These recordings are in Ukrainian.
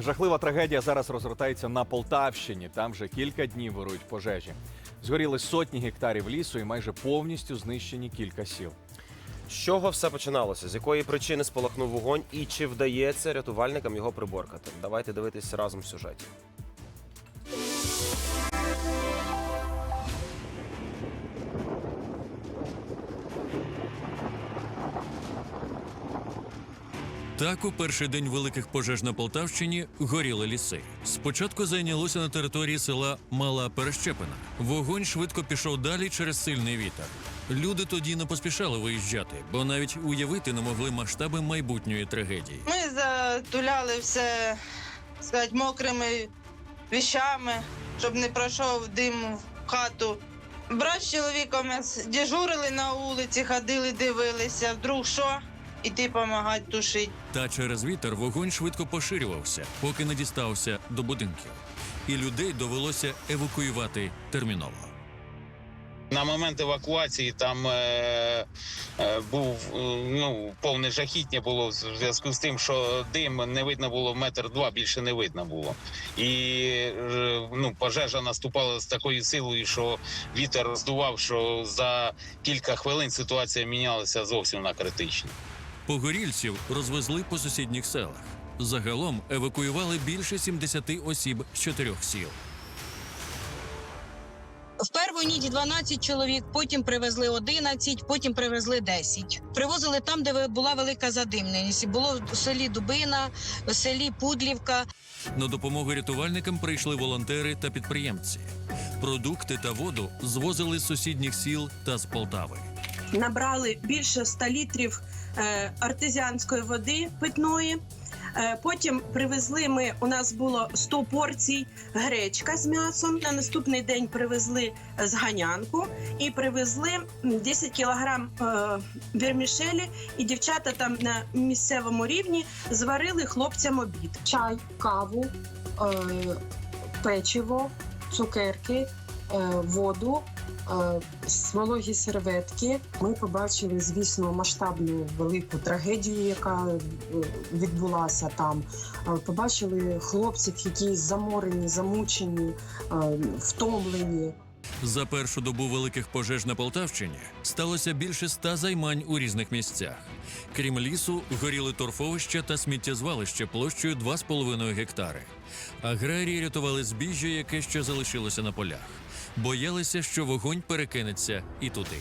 Жахлива трагедія зараз розгортається на Полтавщині. Там вже кілька днів вирують пожежі. Згоріли сотні гектарів лісу і майже повністю знищені кілька сіл. З чого все починалося? З якої причини спалахнув вогонь і чи вдається рятувальникам його приборкати? Давайте дивитися разом в сюжеті. Так, у перший день великих пожеж на Полтавщині горіли ліси. Спочатку зайнялося на території села Мала Перещепина. Вогонь швидко пішов далі через сильний вітер. Люди тоді не поспішали виїжджати, бо навіть уявити не могли масштаби майбутньої трагедії. Ми затуляли все, сказати, мокрими віщами, щоб не пройшов дим в хату. Брат з чоловіком дежурили на вулиці, ходили, дивилися, вдруг що, іти допомагати тушити. Та через вітер вогонь швидко поширювався, поки не дістався до будинків. І людей довелося евакуювати терміново. На момент евакуації там е, е, був е, ну, повне жахіття було в зв'язку з тим, що дим не видно було метр два, більше не видно було. І е, ну, пожежа наступала з такою силою, що вітер роздував, що за кілька хвилин ситуація мінялася зовсім на критичну. Погорільців розвезли по сусідніх селах. Загалом евакуювали більше 70 осіб з чотирьох сіл. В першу ніч 12 чоловік, потім привезли 11, потім привезли 10. Привозили там, де була велика задимленість. Було в селі Дубина, в селі Пудлівка. На допомогу рятувальникам прийшли волонтери та підприємці. Продукти та воду звозили з сусідніх сіл та з Полтави. Набрали більше 100 літрів е, артезіанської води питної. Е, Потім привезли ми. У нас було 100 порцій гречка з м'ясом. На наступний день привезли зганянку і привезли м, 10 кілограм е, вермішелі. І дівчата там на місцевому рівні зварили хлопцям обід. чай, каву, е, печиво, цукерки, е, воду, е, вологі серветки. Ми побачили, звісно, масштабну велику трагедію, яка е, відбулася там. Е, Побачили хлопців, які заморені, замучені, е, втомлені. За першу добу великих пожеж на Полтавщині сталося більше ста займань у різних місцях. Крім лісу, горіли торфовища та сміттєзвалище площею 2,5 гектари. Аграрії рятували збіжжя, яке ще залишилося на полях. Боялися, що вогонь перекинеться і туди.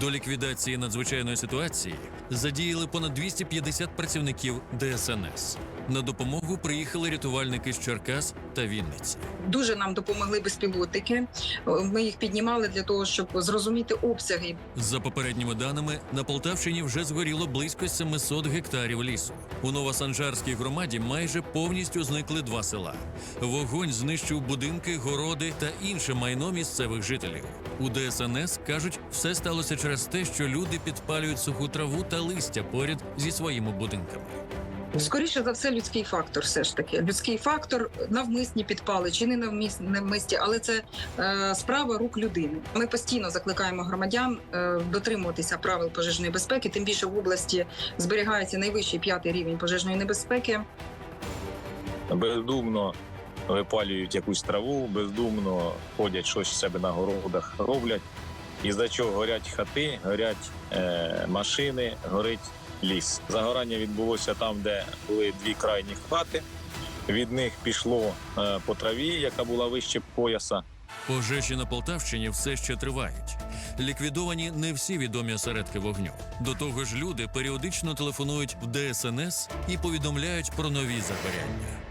До ліквідації надзвичайної ситуації задіяли понад 250 працівників ДСНС. На допомогу приїхали рятувальники з Черкас та Вінниці. Дуже нам допомогли безпілотники. Ми їх піднімали для того, щоб зрозуміти обсяги. За попередніми даними, на Полтавщині вже згоріло близько 700 гектарів лісу. У Новосанжарській громаді майже повністю зникли два села. Вогонь знищив будинки, городи та інше майно місцевих жителів. У ДСНС кажуть, все сталося через те, що люди підпалюють суху траву та листя поряд зі своїми будинками. Скоріше за все, людський фактор. Все ж таки, людський фактор навмисні підпали чи не навмисні, навмисні, але це е, справа рук людини. Ми постійно закликаємо громадян е, дотримуватися правил пожежної безпеки. Тим більше в області зберігається найвищий п'ятий рівень пожежної небезпеки. бездумно випалюють якусь траву, бездумно ходять щось в себе на городах роблять. І за чого горять хати, горять е, машини, горить ліс. Загорання відбулося там, де були дві крайні хати. Від них пішло е, по траві, яка була вище пояса. Пожежі на Полтавщині все ще тривають. Ліквідовані не всі відомі осередки вогню. До того ж, люди періодично телефонують в ДСНС і повідомляють про нові загоряння.